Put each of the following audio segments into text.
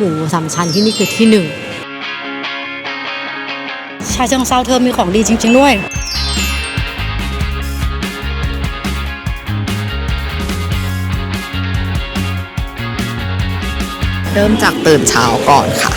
หมูสามชั้นที่นี่คือที่หนึ่งชาเชิงเซาเธอมีของดีจริง ๆ ด้วยเริ่มจากตื่นเช้าก่อนค่ะ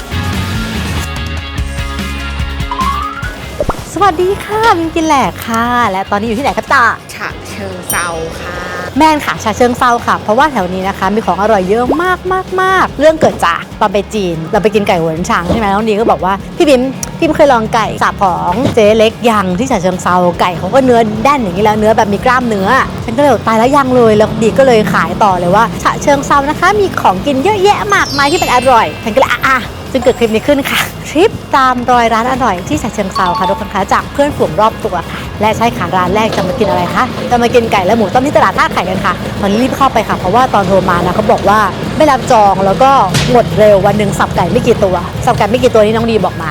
สวัสดีค่ะมินกินแหลกค่ะ และตอนนี้อยู่ที่ไหนครับตาฉะเชิงเซาค่ะ แม่นค่ะชาเชิงเซาค่ะ เพราะว่าแถวนี้นะคะ มีของอร่อยเยอะมากมากมากเรื่องเกิดจากตอนไปจีน เราไปกินไก่หัวช้างใช่ไหมน้องดีก็บอกว่าพี่บิ๊มพี่บิมเคยลองไก่สับของเจ๊เล็กยังที่ฉะเชิงเซาไก่เขาก็เนื้อแน่นอย่างนี้แล้วเนื้อแบบมีกล้ามเนื้อฉันก็เลยตายแล้วยังเลยแล้วดีก็เลยขายต่อเลยว่าฉะเชิงเซานะคะ มีของกินเยอะแยะมากมายที่เป็นอร่อยฉันก็เลยอะอะจึงเกิดคลิปนี้ขึ้นค่ะทริปตามรอยร้านอร่อยที่ฉะเชิงเซาค่ะทุกคนคะจากเพื่อนฝูงรอบตัวค่ะ และใช่ค่ะร้านแรกจะมากินอะไรคะจะมากินไก่และหมูต้มที่ตลาดท่าไข่กันค่ะตอนนี้รีบเข้าไปค่ะเพราะว่าตอนโทรมานะเขาบอกว่าไม่รับจองแล้วก็หมดเร็ววันหนึ่งสับไก่ไม่กี่ตัวสับไก่ไม่กี่ตัวนี่น้องดีบอกมา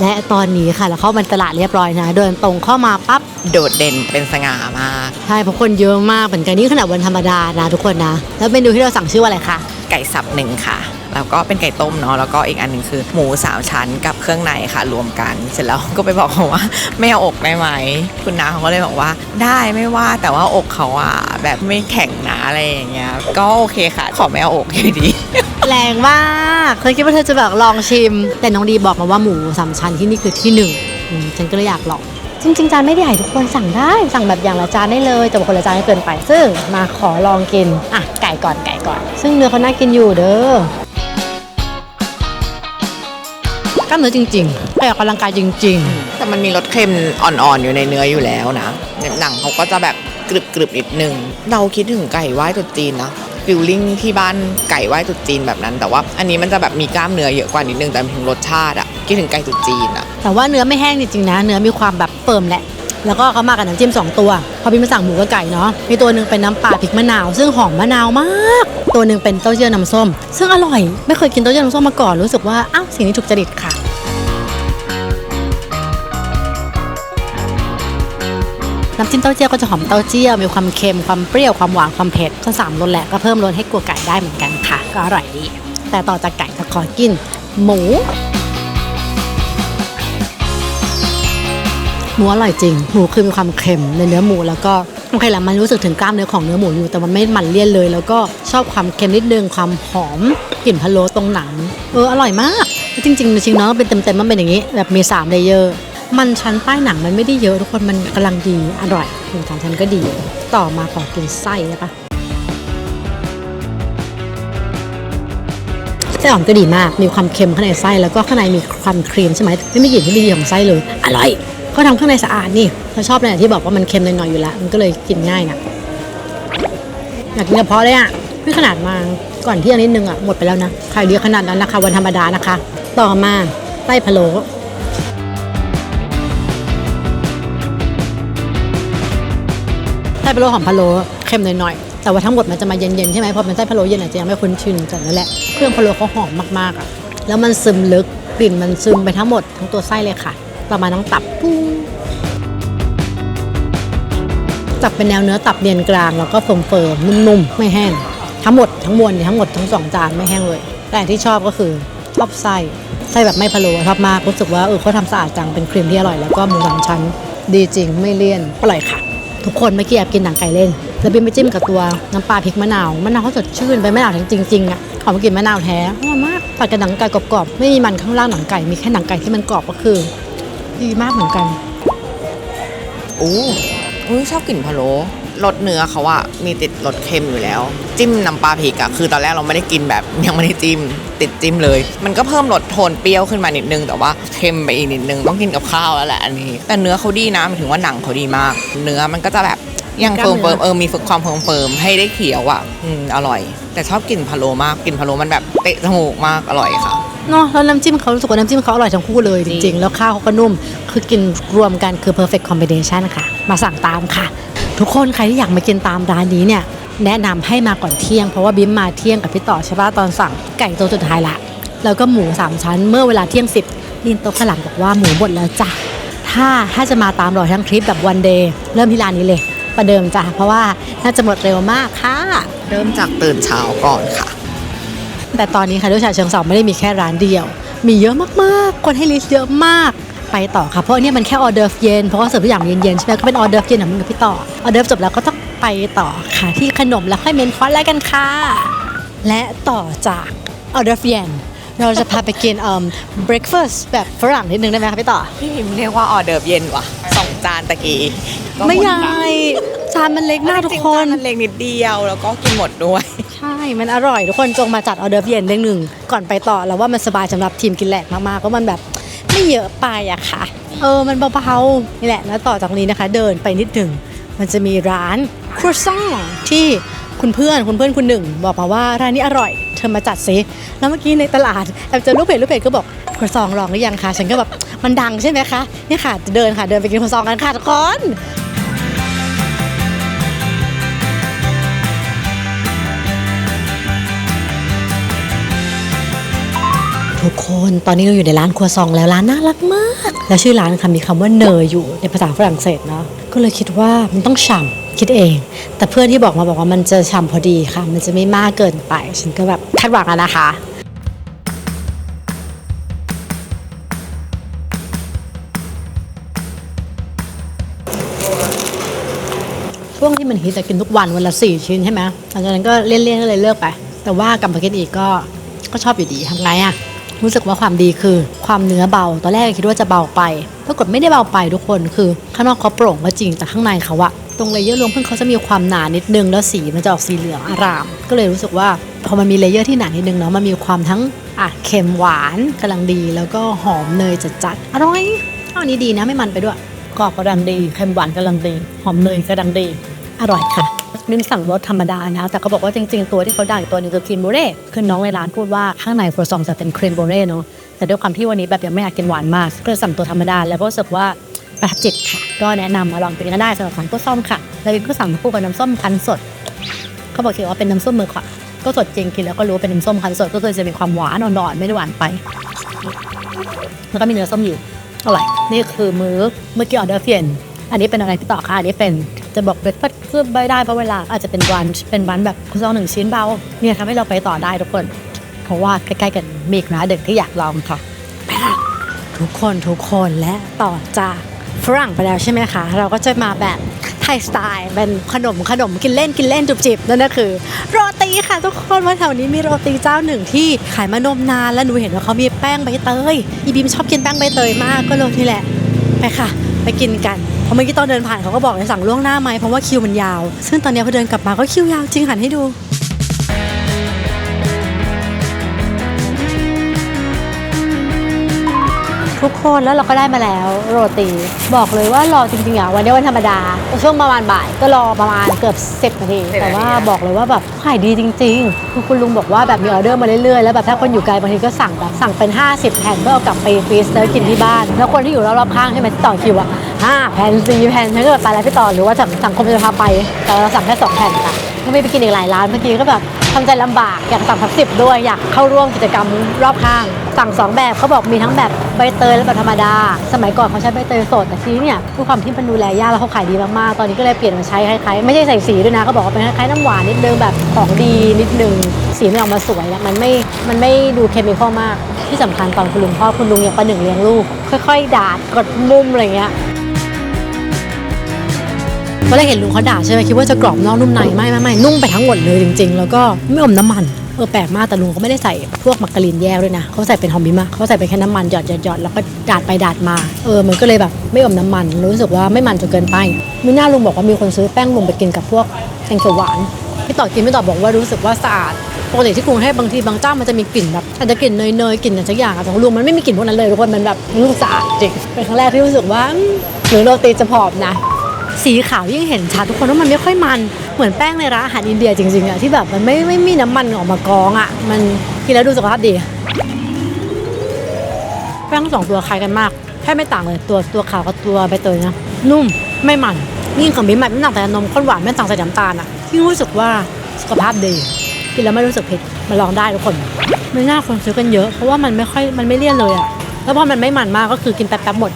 และตอนนี้ค่ะเราเข้ามาตลาดเรียบร้อยนะ เดินตรงเข้ามาปั๊บโดดเด่นเป็นสง่ามากใช่เพราะคนเยอะมากเหมือนกันนี่ขนาดวันธรรมดานะทุกคนนะ แล้วเมนูที่เราสั่งชื่อว่าอะไรคะไก่สับหนึ่งค่ะ แล้วก็เป็นไก่ต้มเนาะแล้วก็อีกอันหนึ่งคือหมูสามชั้นกับเครื่องในค่ะ รวมกัน เสร็จแล้วก็ไปบอกเขาว่าไม่เอาอกได้ไหมคุณน้าเขาก็เลยบอกว่า ได้ไม่ว่าแต่ว่าอกเขาอะแบบไม่แข็งหนาอะไรอย่างเงี้ยก็โอเคค่ะ ขอไม่เอาอกอยู่ดีแรงมากเคยคิดว่าเธอจะแบบลองชิม แต่น้องดีบอกมาว่าหมูสามชั้นที่นี่คือที่หนึ่งอืมฉันก็เลยอยากลองจริงๆจานไม่ได้ใหญ่ทุกคนสั่งได้สั่งแบบอย่างละจานได้เลย แต่ว่าคนละจานก็เกินไป ซึ่งมาขอลองกิน อะ ไก่ก่อนไก่ก่อน ซึ่งเนื้อเขาน่ากินอยู่เด้อ ล้ามเนื้อจริงๆไก่ออกกำลังกายจริงแต่มันมีรสเค็มอ่อนๆ อยู่ในเนื้ออยู่แล้วนะหนังเขาก็จะแบบกรึบๆนิดนึง เราคิดถึงไก่ไหว้ตรุษจีนนะฟิลลิ่งที่บ้านไก่ไหว้ตรุษจีนแบบนั้น แต่ว่าอันนี้มันจะแบบมีกล้ามเนื้อเยอะกว่านิดนึงแต่ถึงรสชาติอะคิดถึงไก่ตรุษจีนอะๆแต่ว่าเนื้อไม่แห้งจริงๆนะ เนื้อมีความแบบเฟิร์มแหละ แล้วก็เขามากับน้ำจิ้มสองตัว พอพี่มาสั่งหมูกับไก่เนาะ มีตัวหนึ่งเป็นน้ำปลาพริกมะนาว ซึ่งหอมมะนาวมาก ตัวหนึ่งเป็นเต้าเจี้ยวน้ำส้ม ซึ่งอร่อย ไม่เคยกินเต้าเจี้ยวน้ำส้มมาก่อน รู้สึกว่า อ้าว สิ่งนี้ถูกจริตค่ะ น้ำจิ้มเต้าเจี้ยวก็จะหอมเต้าเจี้ยวมีความเค็มความเปรี้ยวความหวานความเผ็ดก็สามรสแหละก็เพิ่มรสให้กัวไก่ได้เหมือนกันค่ะ ก็อร่อยดี แต่ต่อจากไก่จะขอกิน หมู หมูอร่อยจริง หมูคือมีความเค็มในเนื้อหมูแล้วก็โอเคแหละมันรู้สึกถึงกล้ามเนื้อของเนื้อหมูอยู่แต่มันไม่มันเลี่ยนเลย แล้วก็ชอบความเค็มนิดนึงความหอมกลิ่นพะโล้ตรงหนังเอออร่อยมากจริงๆจริงเนาะเป็นเต็มๆมันเป็นอย่างนี้ แบบมี3เลเยอร์ มันชั้นใต้หนังมันไม่ได้เยอะทุกคนมันกำลังดีอร่อยหนึ่งสามชั้นก็ดี ต่อมาขอกินไส้ได้ปะไส้หอมก็ดีมากมีความเค็มข้างในไส้แล้วก็ข้างในมีความครีมใช่ไหมไม่มีกลิ่นที่ไม่ดีของไส้เลยอร่อยเขาทำข้างในสะอาดนี่เราชอบเลยที่บอกว่ามันเค็มหน่อยๆอยู่แล้วมันก็เลยกินง่ายนะอยากกินกระเพาะเลยอะไม่ขนาดมาก่อนที่อันนิดนึงอะหมดไปแล้วนะใครเดียวขนาดนั้นนะคะ วันธรรมดานะคะ ต่อมาไส้พะโล้ ส้พะโล้หอมพะโล้เค็มหน่อยๆ แต่ว่าทั้งหมดมันจะมาเย็นๆ ใช่ไหมพอเป็นไส้พะโล้เย็นอาจจะยังไม่คุ้นชินกันนั่นแหละเครื่องพะโล้เขาหอมมากๆอะแล้วมันซึมลึกกลิ่นมันซึมไปทั้งหมดทั้งตัวไส้เลยค่ะต่อมาน้องตับปุ้งจับเป็นแนวเนื้อตับเนียนกลางแล้วก็เฟิร์มเฟิร์มๆนุ่มๆไม่แห้ง ทั้งหมดทั้งมวลเนี่ยทั้งหมดทั้งสองจานไม่แห้งเลย แต่ที่ชอบก็คือชอบไส้ไส้แบบไม่พะโล้ชอบมากรู้สึกว่าเออเขาทำสะอาดจังเป็นครีมที่อร่อยแล้วก็หมูสามชั้น ดีจริงไม่เลี่ยนอร่อยค่ะ ทุกคนเมื่อกี้แอบกินหนังไก่เล่น แล้วบินไปจิ้มกับตัวน้ำปลาพริกมะนาวมะนาวเขาสดชื่นไปมะนาวจริงๆอะหอมกลิ่นมะนาวแท้อร่อยมากตัดกับหนังไก่กรอบๆไม่มีมันข้างล่างหนังไก่มีแค่หนังไก่ที่มันกรอบก็คือ ดีมากเหมือนกันอู้อุ้ยชอบกลิ่นพะโล้ รสเนื้อเขาอะมีติดรสเค็มอยู่แล้ว จิ้มน้ำปลาพริกอะคือตอนแรกเราไม่ได้กินแบบยังไม่ได้จิ้ม ติดจิ้มเลย มันก็เพิ่มรสโทนเปรี้ยวขึ้นมานิดนึง แต่ว่าเค็มไปอีกนิดนึงต้องกินกับข้าวแล้วแหละอันนี้ แต่เนื้อเขาดีนะหมายถึงว่าหนังเขาดีมาก เนื้อมันก็จะแบบยังกล้าเฟิร์มเฟิร์มเออมีฝึกความเฟิร์มเฟิร์มให้ได้เขียวอะอืมอร่อย แต่ชอบกลิ่นพะโลมากกลิ่นพะโลมันแบบเตะจมูกมากอร่อยค่ะเนาะแล้วน้ำจิ้มเขารู้สึกว่าน้ำจิ้มเขาอร่อยทั้งคู่เลยจริงๆ แล้วข้าวเขาก็นุ่ม คือกินรวมกันคือ perfect combination ค่ะ มาสั่งตามค่ะ ทุกคนใครที่อยากมากินตามร้านนี้เนี่ยแนะนำให้มาก่อนเที่ยงเพราะว่าบิ๊มมาเที่ยงกับพี่ต่อใช่ปะตอนสั่งไก่ตัวสุดท้ายละ แล้วก็หมูสามชั้นเมื่อเวลาเที่ยงสิบลินโต๊ะข้างหลังบอกว่าหมูหมดแล้วจ้ะถ้าถ้าจะมาตามรอยทั้งทริปแบบวันเดย์เริ่มที่ร้านนี้เลย ประเดิมจ้ะเพราะว่าน่าจะหมดเร็วมากค่ะ เริ่มจากตื่นเช้าก่อนค่ะ แต่ตอนนี้ค่ะด้วยชาเชิงเซาไม่ได้มีแค่ร้านเดียว มีเยอะมากๆ คนให้ลิสต์เยอะมาก ไปต่อค่ะ เพราะอันเนี่ยมันแค่ออเดิร์ฟเย็น เพราะว่าเสิร์ฟทุกอย่างเย็นๆใช่ไหมก็เป็นออเดิร์ฟเย็นของมึงกับพี่ต่อ ออเดิร์ฟจบแล้วก็ต้องไปต่อค่ะที่ขนมแล้วค่อยเมนคอร์สแล้วกันค่ะ และต่อจากออเดิร์ฟเย็นเราจะพาไปกินเอ่อ breakfast แบบฝรั่งนิดนึงได้ไหมคะพี่ต่อ พี่พิมเรียกว่าออเดิร์ฟเย็นว่ะสองจานตะกี้ก็หดไม่ใหญ่ค่ะจานมันเล็กมากทุกจริงคๆจานมันเล็กนิดเดียวแล้วก็กินหมดด้วย ใช่ มันอร่อยทุกคนจงมาจัดออเดอร์ฟเย็นเรื่องหนึ่งก่อนไปต่อแล้วว่ามันสบายสำหรับทีมกินแหลกมากๆเพราะมันแบบ ไม่เยอะไปอะค่ะ เออมันเบาๆนี่แหละแล้วต่อจากนี้นะคะ เดินไปนิดหนึ่งมันจะมีร้านครัวซองที่คุณเพื่อนคุณเพื่อนคุณหนึ่ง บอกมาว่าร้านนี้อร่อย เธอมาจัดซิแล้วเมื่อกี้ในตลาดแอบเจอลูกเพจลูกเพจก็บอกครัวซองลองหรือยังคะฉันก็แบบมันดังใช่ไหมคะเนี่ยค่ะจะเดินค่ะเดินไปกินครัวซองกันค่ะทุกคน ทุกคนตอนนี้เราอยู่ในร้านครัวซองแล้วร้านน่ารักมาก แล้วชื่อร้านค่ะมีคำว่าเนยอยู่ในภาษาฝรั่งเศสเนาะก็เลยคิดว่ามันต้องฉ่ำคิดเอง แต่เพื่อนที่บอกมาบอกว่ามันจะฉ่ำพอดีค่ะ มันจะไม่มากเกินไป ฉันก็แบบคาดหวังอะนะคะช่วงที่มันฮิตจะกินทุกวันวันละสี่ชิ้นใช่ไหมหลังจากนั้นก็เลี่ยนๆก็เลยเลิกไป แต่ว่ากลับมากินอีกก็ก็ชอบอยู่ดีทำไงอะ รู้สึกว่าความดีคือความเนื้อเบา ตอนแรกคิดว่าจะเบาไป ปรากฏไม่ได้เบาไปทุกคนคือ ข้างนอกเขาโปร่งก็จริง แต่ข้างในเขาอะตรงเลเยอร์รวมเพิ่งเขาจะมีความหนานิดนึง แล้วสีมันจะออกสีเหลืองอาราม ก็เลยรู้สึกว่าพอมันมีเลเยอร์ที่หนานิดนึงเนาะมันมีความทั้งอะเค็มหวานกำลังดีแล้วก็หอมเนยจัดๆอร่อยอันนี้ดีนะไม่มันไปด้วยกรอบกำลังดีเค็มหวานกำลังดี หอมเนยกำลังดี อร่อยค่ะ มิมสั่งรสธรรมดานะ แต่เขาบอกว่าจริงๆ ตัวที่เขาดังอีกตัวหนึงคือครีมโบเร่คือน้องในร้านพูดว่าข้างในครัวซองจะเป็นครีมโบเร่เนาะแต่ด้วยความที่วันนี้แบบยังไม่อยากกินหวานมากก็เลยสั่งตัวธรรมดาแล้วก็รู้สึกว่าประทับจิตค่ะ ก็แนะนำมาลองกินกันได้สำหรับสั่งตัวส้มค่ะแล้วก็สั่งมาคู่กับน้ำส้มคั้นสด เขาบอกเขียว่าเป็นน้ำส้มมือขวาก็สดจริงกินแล้วก็รู้ว่าเป็นน้ำส้มคั้นสดก็คือจะมีความหวานอ่อนๆไม่ได้หวานไปแล้วก็มีเนื้อส้มอยู่อร่อยนี่คือมื้อเมื่อกี้ออเดอร์เฟียนอันนี้เป็นอะไรพี่ต่อค่ะอันนี้เป็น จะบอกเบรกฟาสต์คือไม่ได้เพราะเวลาอาจจะเป็นวันเป็นวันแบบคุณซองหนึ่งชิ้นเบาเนี่ยทำให้เราไปต่อได้ทุกคน เพราะว่าใกล้ๆกันมีอีกร้านเด็กที่อยากลองค่ะไปค่ะทุกคนทุกคนและต่อจากฝรั่งไปแล้วใช่ไหมคะ เราก็จะมาแบบไทยสไตล์เป็นขนมขนมกินเล่นกินเล่นจุบจิบนั่นก็คือ โรตีค่ะทุกคนว่าแถวนี้มีโรตีเจ้าหนึ่งที่ขายมานมนานแล้วหนูเห็นว่าเขามีแป้งใบเตยอีบีมชอบกินแป้งใบเตยมากก็เลยนี่แหละ ไปค่ะ ไปกินกัน เพราะเมื่อกี้ตอนเดินผ่านเขาก็บอกให้สั่งล่วงหน้าไหมเพราะว่าคิวมันยาว ซึ่งตอนนี้พอเดินกลับมาก็คิวยาวจริงหันให้ดู ทุกคนแล้วเราก็ได้มาแล้วโรตี บอกเลยว่ารอจริงๆอะวันนี้วันธรรมดา ช่วงประมาณบ่ายก็รอประมาณเกือบ10นาที10แต่ว่านาทีนะบอกเลยว่าแบบขายดีจริงๆคือคุณลุงบอกว่าแบบมีออเดอร์มาเรื่อยๆแล้วแบบถ้าคนอยู่ไกลบางทีก็สั่งแบบสั่งเป็น 50แผ่นเพื่อเอากลับไปฟรีซแล้วกินที่บ้าน แล้วคนที่อยู่รอบๆข้างใช่ไหมที่ต่อคิวอะห้าแผ่นสี่แผ่นฉันก็แบบไปแล้วพี่ต่อหรือว่าสังสังคมจะพาไป แต่เราสั่งแค่สองแผ่นค่ะก็ไม่ไปกินอีกหลายร้านเมื่อกี้ก็แบบ ทำใจลำบากอยากสั่งสักสิบด้วยอยากเข้าร่วมกิจกรรมรอบข้าง สั่งสองแบบเขาบอกมีทั้งแบบใบเตยและแบบธรรมดา สมัยก่อนเขาใช้ใบเตยสดแต่ทีนี้เนี่ยด้วยความที่มันดูแลยากแล้วเขาขายดีมากๆตอนนี้ก็เลยเปลี่ยนมาใช้คล้ายๆไม่ใช่ใส่สีด้วยนะเขาบอกว่าเป็นคล้ายๆน้ำหวานนิดนึงแบบของดีนิดนึงสีมันออกมาสวยแล้วมันไม่มันไม่ดูเคมีคอมาก ที่สำคัญตอนคุณลุงพ่อคุณลุงอย่างประหนึ่งเลี้ยงลูกค่อย ๆ ดาดกดมุมอะไรเงี้ย ตอนแรกเห็นลุงเขาด่าใช่ไหมคิดว่าจะกรอบนอกนุ่มในไม่ไม่ไม่นุ่มไปทั้งหมดเลยจริง ๆ แล้วก็ไม่อมน้ำมันเออแปลกมากแต่ลุงเขาไม่ได้ใส่พวกมักกะลินแยกด้วยนะเขาใส่เป็นหอมมิมะเขาใส่เป็นแค่น้ำมันหยอดหยอดหยอดแล้วก็ดาดไปดาดมาเออมันก็เลยแบบไม่อมน้ำมันรู้สึกว่าไม่มันจนเกินไปมีหน้าลุงบอกว่ามีคนซื้อแป้งลุงไปกินกับพวกแกงเขียวหวานพี่ต่อกินพี่ต่อบอกว่ารู้สึกว่าสะอาดปกติที่กรุงเทพบางทีบางเจ้ามันจะมีกลิ่นแบบอาจจะกลิ่นเนยเนยๆกลิ่นอะไรสักอย่างแต่ของลุงมันไม่มีกลิ่นพวกนั้นเลยทุกคนมันแบบรู้สึกสะอาดจริงเป็นครั้งแรกที่รู้สึกว่าหรือโรตีจะผอมนะ สีขาวยิ่งเห็นชัดทุกคนว่ามันไม่ค่อยมันเหมือนแป้งในร้านอาหารอินเดียจริงๆอะที่แบบมันไม่ไม่มีน้ำมันออกมากองอะมันกินแล้วดูสุขภาพดี แป้งทั้งสองตัวคล้ายกันมากแค่ไม่ต่างเลยตัวตัวขาวกับตัวใบเตยนะนุ่มไม่มันยิ่งของบิ๊มแบบไม่ต่างแต่นมข้นหวานไม่ต่างใส่น้ำตาลอะที่รู้สึกว่าสุขภาพดีกินแล้วไม่รู้สึกเผ็ดมาลองได้ทุกคนไม่น่าคนซื้อกันเยอะเพราะว่ามันไม่ค่อยมันไม่เลี่ยนเลยอะแล้วพอมันไม่มันมากก็คือกินแป๊บๆหมด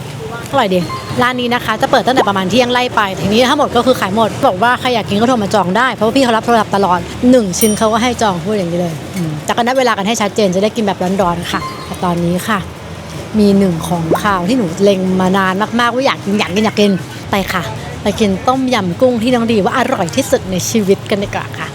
อร่อยดี ร้านนี้นะคะจะเปิดตั้งแต่ประมาณเที่ยงไล่ไปทีนี้ทั้งหมดก็คือขายหมด บอกว่าใครอยากกินก็โทรมาจองได้ เพราะว่าพี่เขารับโทรศัพท์ตลอดหนึ่งชิ้นเขาก็ให้จองพูดอย่างนี้เลยอืมแต่ก็นัดเวลากันให้ชัดเจนจะได้กินแบบร้อนๆค่ะแต่ตอนนี้ค่ะ มีหนึ่งของข่าวที่หนูเล็งมานานมากๆว่าอยากกินอยากกินอยากกินไปค่ะ ไปกินต้มยำกุ้งที่น้องดีว่าอร่อยที่สุดในชีวิตกันดีกว่าค่ะ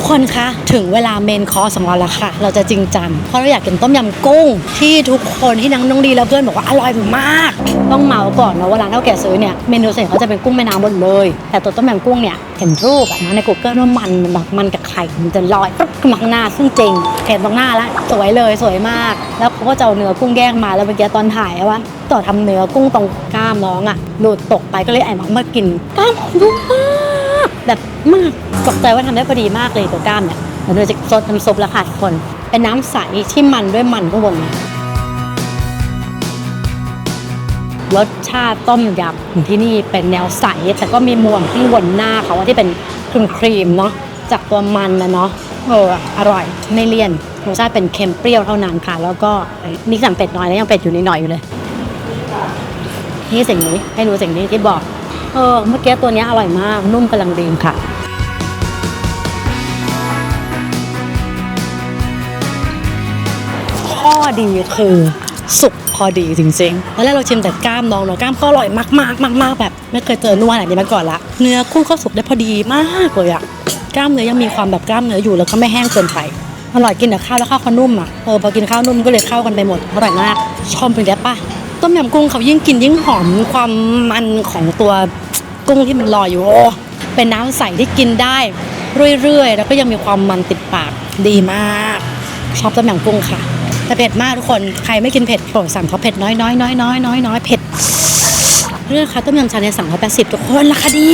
ทุกคนคะถึงเวลาเมนคอร์สของเราแล้วค่ะ เราจะจริงจังเพราะเราอยากกินต้มยำกุ้ง ที่ทุกคนที่นังน้องดีแล้วเพื่อนบอกว่าอร่อยมาก ต้องเมาก่อนนะว่าร้านเท่าแก่ซื้อเนี่ยเมนูส่วนใหญ่เขาจะเป็นกุ้งแม่น้ำหมดเลย แต่ตัวต้มยำกุ้งเนี่ยเห็นรูปนะใน Google ว่ามันมันแบบมันกับไข่มันจะลอยปึ๊บขึ้นมาข้างหน้าซึ่งจริงเห็นตรงหน้าแล้วสวยเลยสวยมาก แล้วเขาก็จะเอาเนื้อกุ้งแยกมาแล้วเมื่อกี้ตอนถ่ายว่าต่อทำเนื้อกุ้งตรงกล้ามน้องอะหลุดตกไปก็เลยไอ้มามากินกล้ามดุมาก แบบมากตกใจว่าทำได้พอดีมากเลยตัวกล้ามเนี่ยเดี๋ยวเราจะซดน้ำซุปแล้วค่ะทุกคน เป็นน้ำใสที่มันด้วยมันข้างบนรสชาติต้มยำของที่นี่เป็นแนวใส แต่ก็มีมวงข้างบนหน้าเขาที่เป็นครีมครีมเนาะจากตัวมันนะเนาะเอออร่อยไม่เลี่ยนรสชาติเป็นเค็มเปรี้ยวเท่านั้นค่ะ แล้วก็นี่สั่งเป็ดน้อยแล้วยังเป็ดอยู่นิดหน่อยอยู่เลย นี่สิ่งนี้ให้ดูสิ่งนี้ที่บอก ออเมื่อกี้ตัวนี้อร่อยมาก นุ่มกำลังดีค่ะข้อดีคือสุกพอดีจริงๆตอนแรกเราชิมแต่กล้ามน้องเนาะกล้ามก็อร่อยมากๆมากๆแบบ ไม่เคยเจอนัวขนาดนี้มาก่อนละ เนื้อกุ้งก็สุกได้พอดีมากเลยอะกล้ามเนื้อยังมีความแบบกล้ามเนื้ออยู่แล้วก็ไม่แห้งเกินไป อร่อยกินกับข้าวแล้วข้าวเขานุ่มอะเออพอกินข้าวนุ่มก็เลยเข้ากันไปหมดอร่อยมากชอบเป็นไงปะต้มยำกุ้งเขายิ่งกินยิ่งหอมความมันของตัว กุ้งที่มันลอยอยู่โอ้เป็นน้ำใสที่กินได้เรื่อยๆ แล้วก็ยังมีความมันติดปากดีมากชอบต้มยำกุ้งค่ะแต่เผ็ดมากทุกคนใครไม่กินเผ็ดโปรดสั่งเขาเผ็ดน้อยน้อยน้อยน้อยน้อยน้อยเผ็ดเรื่องค่ะต้มยำชาเนี่ยสั่งร้อยแปดสิบทุกคนราคาดี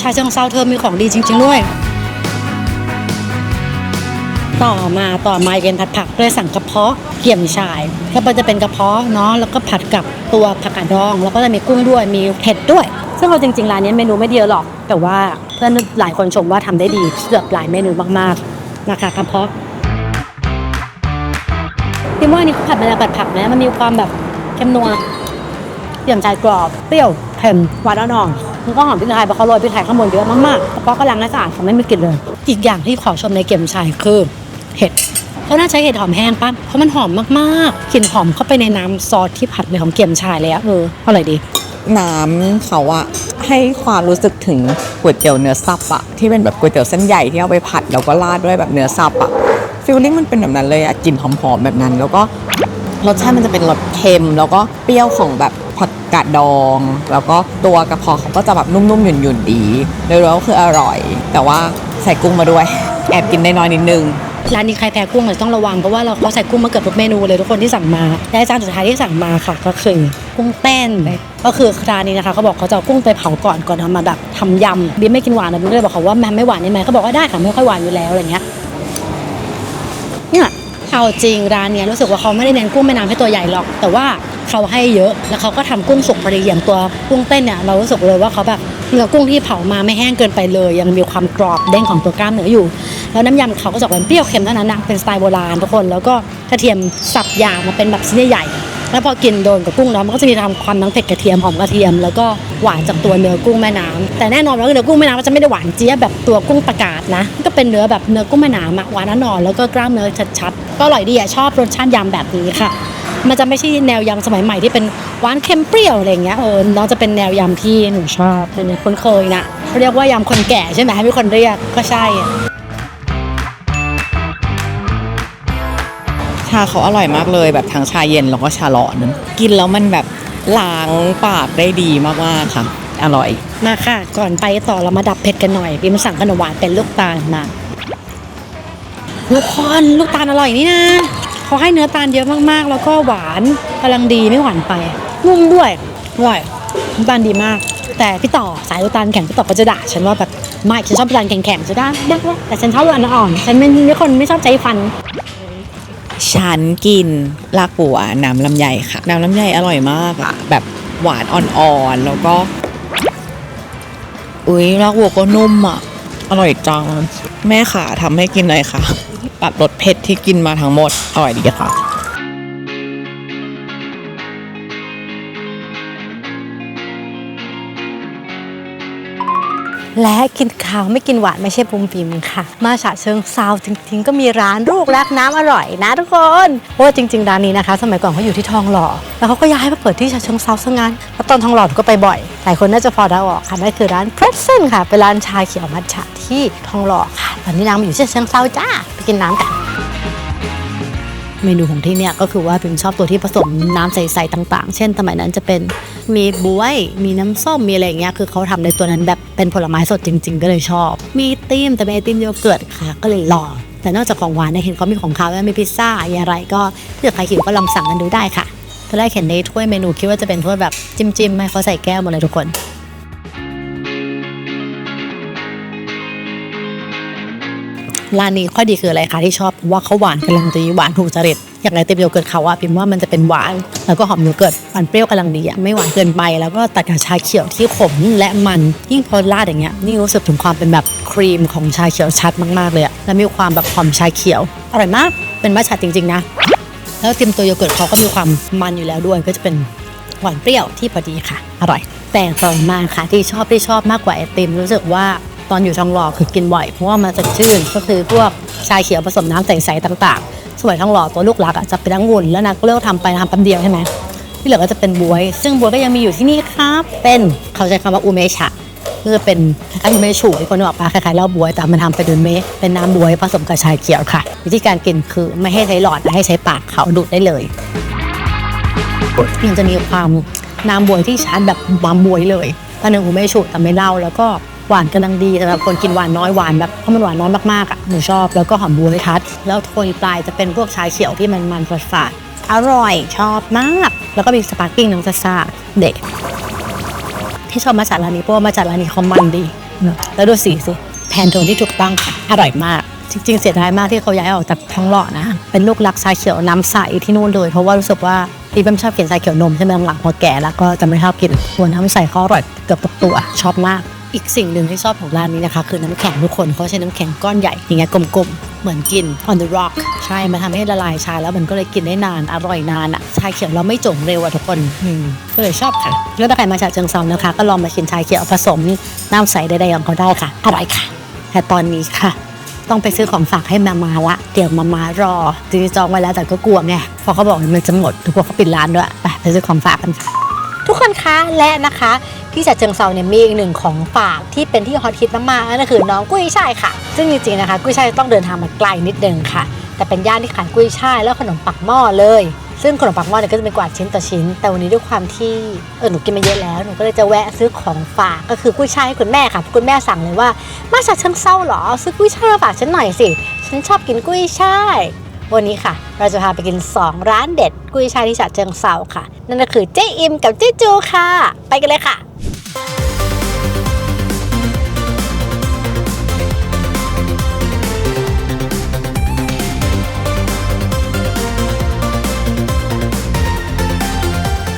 ชาเชิงเซาเธอมีของดีจริง ๆ ด้วย ต่อมาต่อมาเป็นผัดผักเลยสั่งกระเพาะเกี่ยมชายก็จะเป็นกระเพาะเนาะแล้วก็ผัดกับตัวผักกาดดอง แล้วก็จะมีกุ้งด้วยมีเผ็ดด้วย ซึ่งเอาจริงๆร้านนี้เมนูไม่เดียวหรอก แต่ว่าเพื่อนหลายคนชมว่าทำได้ดีเลือกหลายเมนูมากๆนะคะกระเพาะพี่ว่านี่เขาผัดมาแล้วผัดผักนะมันมีความแบบเค็มนัวเปี่ยมชายกรอบเปรี้ยวเค็มหวานอ่อนมันก็หอมพริกไทยเพราะเขาโรยพริกไทยข้างบนเยอะมากๆกระเพาะก็ล้างและสะอาดเขาไม่มีกลิ่นเลย อีกอย่างที่ขอชมในเกียมชายคือเห็ดเขาน่าใช้เห็ดหอมแห้งป่ะเพราะมันหอมมากๆกลิ่นหอมเข้าไปในน้ำซอสที่ผัดเลยของเกียมชายเลยอะเอออร่อยดี น้ำเขาอะให้ความรู้สึกถึงก๋วยเตี๋ยวเนื้อสับอะที่เป็นแบบก๋วยเตี๋ยวเส้นใหญ่ที่เอาไปผัดแล้วก็ราดด้วยแบบเนื้อสับอะฟีลลิ่งมันเป็นแบบนั้นเลยอะกลิ่นหอมๆแบบนั้น แล้วก็รสชาติมันจะเป็นรสเค็ม แล้วก็เปรี้ยวของแบบผักกาดดอง แล้วก็ตัวกระเพาะเขาก็จะแบบนุ่มๆหยุ่นๆดีโดยรวมก็คืออร่อย แต่ว่าใส่กุ้งมาด้วย แอบกินได้น้อยนิดนึงร้านนี้ใครแพ้กุ้งอาจจะต้องระวังเพราะว่าเราเขาใส่กุ้งมาเกือบทุกเมนูเลยทุกคนที่สั่งมาและจานสุดท้ายที่สั่งมาค่ะก็คือ กุ้งเต้น ก็คือร้านนี้นะคะเขาบอกเขาจะเอากุ้งไปเผาก่อนก่อนเอามาแบบทำยำบีมไม่กินหวานนะบีมก็เลยบอกเขาว่ามันไม่หวานได้ไหมเขาบอกว่าได้ค่ะไม่ค่อยหวานอยู่แล้วอะไรเงี้ยเนี่ยเอาจริงร้านเนี้ยรู้สึกว่าเขาไม่ได้เน้นกุ้งแม่น้ำให้ตัวใหญ่หรอก แต่ว่าเขาให้เยอะแล้วเขาก็ทำกุ้งสุกพอดีอย่างตัวกุ้งเต้นเนี่ยเรารู้สึกเลยว่าเขาแบบเนื้อกุ้งที่เผามาไม่แห้งเกินไปเลย ยังมีความกรอบเด้งของตัวกล้ามเนื้ออยู่ แล้วน้ำยำเขาก็จะออกเป็นเปรี้ยวเค็มเท่านั้นนะเป็นสไตล์โบราณทุกคนแล้วก็กระเทียมสับหยาบมาเป็นแบบชิ้นใหญ่ๆ แล้วพอกินโดนกับกุ้งแล้วมันก็จะมีความความทั้งเผ็ดกระเทียมหอมกระเทียม แล้วก็หวานจากตัวเนื้อกุ้งแม่น้ำแต่แน่นอนว่าเนื้อกุ้งแม่น้ำมันจะไม่ได้หวานเจี๊ยบแบบตัวกุ้งประกาศนะก็เป็นเนื้อแบบเนื้อกุ้งแม่น้ำอะหวานอ่นอนแล้วก็กล้ามเนื้อชัดๆก็อร่อยดีอะชอบรสชาติยำแบบนี้ค่ะ มันจะไม่ใช่แนวยำสมัยใหม่ที่เป็นหวานเค็มเปรี้ยวอะไรเงี้ยเออน้องจะเป็นแนวยำที่หนูชอบเป็นคนเคยนะเขาเรียกว่ายำคนแก่ใช่ไหมให้มีคนเรียกก็ใช่าเขาอร่อยมากเลย แบบทั้งชาเย็นแล้วก็ชาร้อนกินแล้วมันแบบล้างปากได้ดีมากๆค่ะ อร่อย มาค่ะ ก่อนไปต่อเรามาดับเผ็ดกันหน่อยพี่มสั่งขนมหวานเป็นลูกตาลมาทุกคนลูกตาลอร่อยนี่นะเขาให้เนื้อตาลเยอะมากๆ แล้วก็หวานกำลังดีไม่หวานไปนุ่มด้วยอร่อยน้ำตาลดีมาก แต่พี่ต่อสายลูกตาลแข็งพี่ต่อก็จะด่าฉันว่าแบบไม่ฉันชอบลูกตาลแข็งๆจะได้ได้แต่ฉันชอบลูกตาลอ่อนฉันไม่ไม่คนไม่ชอบใจฟัน ฉันกินลากปัวน้ำลำไยค่ะ น้ำลำไยอร่อยมากอะแบบหวานอ่อนๆ แล้วก็ อุ้ยลากปัวก็นุ่มอะอร่อยจัง แม่ค่ะทำให้กินหน่อยค่ะ ตัดรสเผ็ดที่กินมาทั้งหมด อร่อยดีค่ะ และกินข้าวไม่กินหวานไม่ใช่ปุมปิมค่ะ มาฉะเชิงเซาจริง ๆ ก็มีร้านลูกรักน้ำอร่อยนะทุกคนเพราะว่าจริง ๆ ร้านนี้นะคะ สมัยก่อนเขาอยู่ที่ทองหล่อ แล้วเขาก็ย้ายมาเปิดที่ฉะเชิงเซาซะงั้นแล้วตอนทองหล่อก็ไปบ่อย หลายคนน่าจะพอเดาออกค่ะนั่นคือร้านเพรสเซนค่ะเป็นร้านชาเขียวมัทฉะที่ทองหล่อค่ะ ตอนนี้นางมาอยู่ที่ฉะเชิงเซาจ้าไปกินน้ำกัน เมนูของที่เนี่ยก็คือว่าพิมชอบตัวที่ผสมน้ำใสๆต่าง ๆ เช่นสมัยนั้นจะเป็นมีบวยมีน้ำส้มมีอะไรอย่างเงี้ยคือเขาทำในตัวนั้นแบบเป็นผลไม้สดจริง ๆ ก็เลยชอบ มีติมแต่เป็นไอติมโยเกิร์ตค่ะก็เลยลองแต่นอกจากของหวานเนี่ยเห็นเขามีของคาวแล้วมีพิซซ่าอะไรก็ถ้าใครหิวก็ลองสั่งกันดูได้ค่ะตอนแรกเห็นในถ้วยเมนูคิดว่าจะเป็นถ้วยแบบจิ้มๆให้เขาใส่แก้วหมดเลยทุกคน ร้านนี้ข้อดีคืออะไรคะที่ชอบว่าเขาหวานกำลังดีหวานถูกจริตอย่างไรเต็มโยเกิร์ตเขาอะพิมว่ามันจะเป็นหวาน แล้วก็หอมโยเกิร์ตหวานเปรี้ยวกำลังดีอะไม่หวานเกินไป แล้วก็ตัดกับชาเขียวที่ขมและมันยิ่งพอราดอย่างเงี้ยนี่รู้สึกถึงความเป็นแบบครีมของชาเขียวชัดมากๆเลยอะแล้วมีความแบบหอมชาเขียวอร่อยมากเป็นมัทฉะจริง ๆ นะ แล้วติมตัวโยเกิร์ตเขาก็มีความมันอยู่แล้วด้วยก็จะเป็นหวานเปรี้ยวที่พอดีค่ะ อร่อย แต่ต่อมาค่ะที่ชอบที่ชอบมากกว่าไอติมรู้สึกว่า ตอนอยู่ทองหล่อคือกินบ่อยเพราะว่ามันจะชื่นก็คือพวกชาเขียวผสมน้ำใสๆต่างๆ สวยทองหล่อตัวลูกรักอะจะเป็นองุ่นแล้วนะก็เลือกทำไปทำแป๊บเดียวใช่ไหมที่เหลือก็จะเป็นบวย ซึ่งบวยก็ยังมีอยู่ที่นี่ครับ เป็นเขาใช้คำว่าอูเมชะคือเป็นอันนี้ไม่ฉู่คนนึกอกปะคล้ายๆเหล้าบวยแต่มันทำไปด้วยเมเป็นน้ำบวยผสมกับชาเขียวค่ะ วิธีการกินคือไม่ให้ใช้หลอดนะให้ใช้ปากเขาดูดได้เลยยังจะมีความน้ำบวยที่ชาร์จแบบบามบวยเลยตอนหนึ่งหูไม่ฉุดแต่ไม่เล่าแล้วก็ หวานกำลังดีสำหรับคนกินหวานน้อยหวานแบบเพราะมันหวานน้อยมากๆอะหนูชอบแล้วก็หอมบวยทัดแล้วโทนปลายจะเป็นพวกชาเขียวที่มันมันฝาดๆอร่อยชอบมาก แล้วก็มีสปาร์กิ้งน้ำซ่าเด็ก ที่ชอบมาจากร้านนี้เพราะว่ามาจากร้านนี้เขามันดี แล้วดูสีสิแพนโทนที่ถูกต้องค่ะอร่อยมากจริงๆเสียดายมากที่เขาย้ายออกจากท้องหล่อนะ เป็นลูกรักชาเขียวน้ำใสที่นู่นเลย เพราะว่ารู้สึกว่าพี่เบิ้มชอบกินชาเขียวนมใช่ไหมหลังพอแก่แล้วก็จะไม่ชอบกินส่วนน้ำใสเขาอร่อยเกือบทุกตัวชอบมาก อีกสิ่งหนึ่งที่ชอบของร้านนี้นะคะ คือน้ำแข็งทุกคนเขาใช้น้ำแข็งก้อนใหญ่อย่างเงี้ยกลมๆ เหมือนกิน on the rock ใช่มันทำให้ละลายชาแล้วมันก็เลยกินได้นานอร่อยนานอะชาเขียวเราไม่จมเร็วอะทุกคนอืมก็เลยชอบค่ะแล้วถ้าใครมาจากเชิงเซานะคะ ก็ลองมากินชาเขียวผสมน้ำใสใดๆของเขาได้ค่ะอร่อยค่ะ แต่ตอนนี้ค่ะต้องไปซื้อของฝากให้มามาละเดี๋ยวมามารอจริงจองไว้แล้วแต่ก็กลัวไงเพราะเขาบอกมันจะหมดทุกคนเขาปิดร้านด้วยไปไปซื้อของฝากกันค่ะ ทุกคนคะและนะคะ ที่จัดเชิงเซาเนี่ยมีอีกหนึ่งของฝากที่เป็นที่ฮอตฮิตมากๆนั่นก็คือน้องกุ้ยช่ายค่ะ ซึ่งจริงๆนะคะ กุ้ยช่ายต้องเดินทางมาไกลนิดนึงค่ะ แต่เป็นย่านที่ขายกุ้ยช่ายแล้วขนมปักหม้อเลยซึ่งขนมปักหม้อเนี่ยก็จะเป็นกวาดชิ้นต่อชิ้น แต่วันนี้ด้วยความที่เออหนูกินมาเยอะแล้วหนูก็เลยจะแวะซื้อของฝากก็คือกุ้ยช่ายให้คุณแม่ค่ะคุณแม่สั่งเลยว่ามาจากเชิงเซาเหรอซื้อกุ้ยช่ายมาฝากฉันหน่อยสิฉันชอบกินกุ้ยช่าย วันนี้ค่ะ เราจะพาไปกิน 2 ร้านเด็ด กุ้ยช่ายที่ฉะเชิงเซาค่ะ นั่นก็คือเจ๊อิมกับเจ๊จูค่ะ ไปกันเลยค่ะ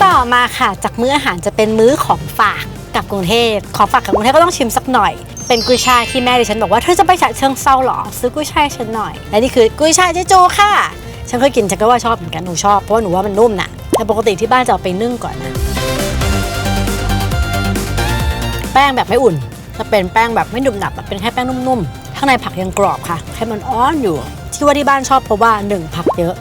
ต่อมาค่ะจากมื้ออาหารจะเป็นมื้อของฝาก กับกรุงเทพของฝากกับกรุงเทพก็ต้องชิมสักหน่อย เป็นกุ้ยช่ายที่แม่ดิฉันบอกว่าเธอจะไปฉะเชิงเซาหรอซื้อกุ้ยช่ายฉันหน่อยและนี่คือกุ้ยช่ายเจ๊จูค่ะ ฉันเคยกินฉันก็ว่าชอบเหมือนกันหนูชอบเพราะว่าหนูว่ามันนุ่มนะแต่ปกติที่บ้านจะเอาไปนึ่งก่อนนะแป้งแบบไม่อุ่นจะเป็นแป้งแบบไม่หนุบหนับอะเป็นแค่แป้งนุ่มๆข้างในผักยังกรอบค่ะแค่มันอ้อนอยู่ที่ว่าที่บ้านชอบเพราะว่าหนึ่งผักเยอะ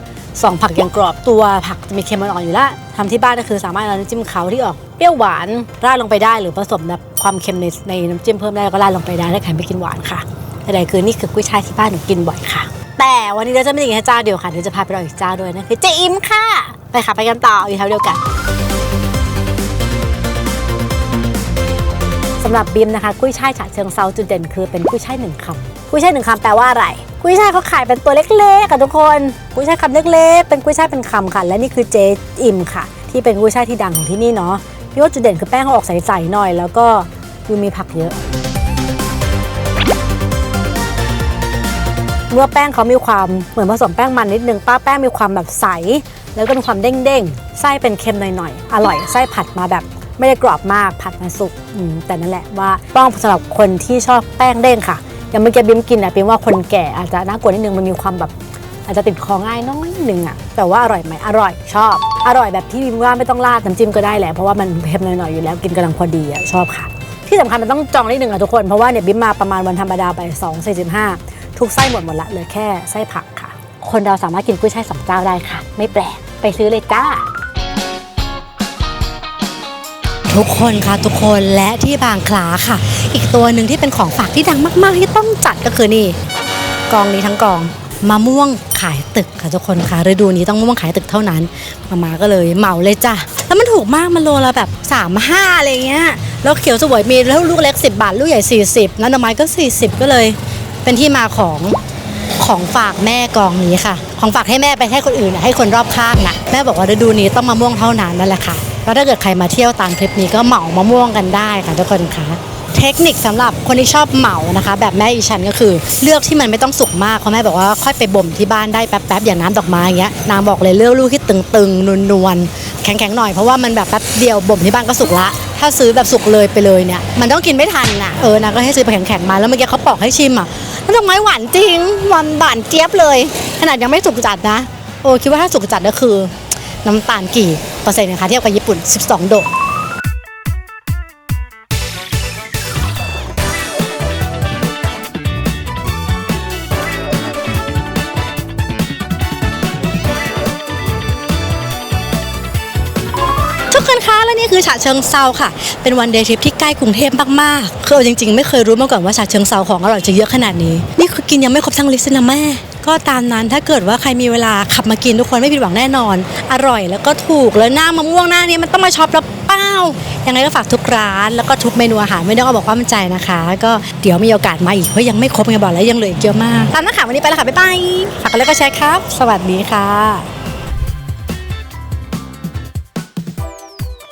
สองผักยังกรอบตัวผักจะมีเค็มมันอ่อนอยู่แล้วทำที่บ้านก็คือสามารถเอาน้ำจิ้มเขาที่ออกเปรี้ยวหวานราดลงไปได้หรือผสมแบบความเค็มในในน้ำจิ้มเพิ่มได้ก็ราดลงไปได้ถ้าใครไม่กินหวานค่ะแต่ใดคือนี่คือกุ้ยช่ายที่บ้านหนูกินบ่อยค่ะ แต่วันนี้เราจะไม่ได้กินแค่เจ้าเดียวค่ะเดี๋ยวจะพาไปรออีกเจ้าด้วยนั่นคือเจอิมค่ะ ไปค่ะไปกันต่ออยู่แถวเดียวกันสำหรับบิมนะคะกุ้ยช่ายฉะเชิงเซาจุดเด่นคือเป็นกุ้ยช่ายหนึ่งคำ กุ้ยช่ายหนึ่งคำแปลว่าอะไร กุ้ยช่ายเขาขายเป็นตัวเล็กๆค่ะทุกคน กุ้ยช่ายคำเล็กๆ เป็นกุ้ยช่ายเป็นคำค่ะ และนี่คือเจอิ่มค่ะ ที่เป็นกุ้ยช่ายที่ดังของที่นี่เนาะ พี่ว่าจุดเด่นคือแป้งเขาออกใสๆหน่อย แล้วก็ดูมีผักเยอะ เมื่อแป้งเขามีความเหมือนผสมแป้งมันนิดนึง ป้าแป้งมีความแบบใส แล้วก็มีความเด้งๆ ไส้เป็นเค็มหน่อยๆ อร่อย ไส้ผัดมาแบบไม่ได้กรอบมาก ผัดมาสุกแต่นั่นแหละว่าต้องสำหรับคนที่ชอบแป้งเด้งค่ะ อย่างเมื่อกี้บิมกินอะบิมว่าคนแก่อาจจะน่ากลัวนิดนึงมันมีความแบบอาจจะติดคอง่ายน้อยหนึ่งอะแต่ว่าอร่อยไหมอร่อยชอบ อร่อยแบบที่บิมว่าไม่ต้องราดน้ำจิ้มก็ได้แหละเพราะว่ามันเค็มหน่อยๆอยู่แล้วกินกำลังพอดีอะชอบค่ะ ที่สำคัญมันต้องจองนิดนึงอะทุกคนเพราะว่าเนี่ยบิมมาประมาณวันธรรมดาไป2 4 5ทุกไส้หมดหมดละเหลือแค่ไส้ผักค่ะ คนเราสามารถกินกุ้ยช่ายสองเจ้าได้ค่ะ ไม่แปลกไปซื้อเลยจ้า ทุกคนค่ะทุกคนและที่บางคลาค่ะ อีกตัวหนึ่งที่เป็นของฝากที่ดังมากๆ ที่ต้องจัดก็คือนี่ กองนี้ทั้งกองมะม่วงขายตึกค่ะทุกคนค่ะฤดูนี้ต้องมะม่วงขายตึกเท่านั้นมามาก็เลยเหมาเลยจ้ะแล้วมันถูกมากมันโลละแบบ3ามห้าอะไรเงี้ยแล้วเขียวสวยมีแล้วลูกเล็ก 10 บาท ลูกใหญ่ 40แล้วหน่อไม้ก็ 40 ก็เลย เป็นที่มาของของฝากแม่กองนี้ค่ะ ของฝากให้แม่ไปให้คนอื่นให้คนรอบข้างนะแม่บอกว่าฤดูนี้ต้องมะม่วงเท่านั้นนั่นแหละค่ะ แล้วถ้าเกิดใครมาเที่ยวตามคลิปนี้ก็เหมามะม่วงกันได้ค่ะทุกคนคะเทคนิคสำหรับคนที่ชอบเหมานะคะ แบบแม่อีฉันก็คือเลือกที่มันไม่ต้องสุกมากเพราะแม่บอกว่าค่อยไปบ่มที่บ้านได้แป๊บๆอย่างน้ำดอกไม้อย่างเงี้ยนางบอกเลยเลือกลูกที่ตึงๆนวลๆแข็งๆหน่อยเพราะว่ามันแบบแป๊บเดียวบ่มที่บ้านก็สุกละ ถ้าซื้อแบบสุกเลยไปเลยเนี่ยมันต้องกินไม่ทันน่ะเออนางก็ให้ซื้อไปแข็งๆมาแล้วเมื่อกี้เขาปอกให้ชิมอะน้ำดอกไม้หวานจริงหวานบานเจี๊ยบเลย ขนาดยังไม่สุกจัดนะโอ้คิดว่าถ้าสุกจัดก็คือ น้ำตาลกี่เปอร์เซ็นต์นะคะเทียบกับญี่ปุ่น 12 โดทุกคนคะและนี่คือฉะเชิงเซาค่ะ เป็นวันเดย์ทริปที่ใกล้กรุงเทพมากๆคือจริง ๆ ไม่เคยรู้มาก่อนว่าฉะเชิงเซาของอร่อยจะเยอะขนาดนี้ นี่คือกินยังไม่ครบทั้งลิสต์นะแม่ ก็ตามนั้นถ้าเกิดว่าใครมีเวลาขับมากินทุกคนไม่ผิดหวังแน่นอน อร่อยแล้วก็ถูกแล้วหน้ามะม่วงหน้านี้มันต้องมาช็อปแล้วเป้ายังไงก็ฝากทุกร้าน แล้วก็ทุกเมนูอาหารไม่ต้องเอาบอกว่ามันใจนะคะ ก็เดี๋ยวมีโอกาสมาอีกเพราะยังไม่ครบไงบอกแล้วยังเหลืออีกเยอะมากตามนั้นค่ะวันนี้ไปแล้วค่ะบ๊ายบายฝากกันแล้วก็แชร์ครับ สวัสดีค่ะ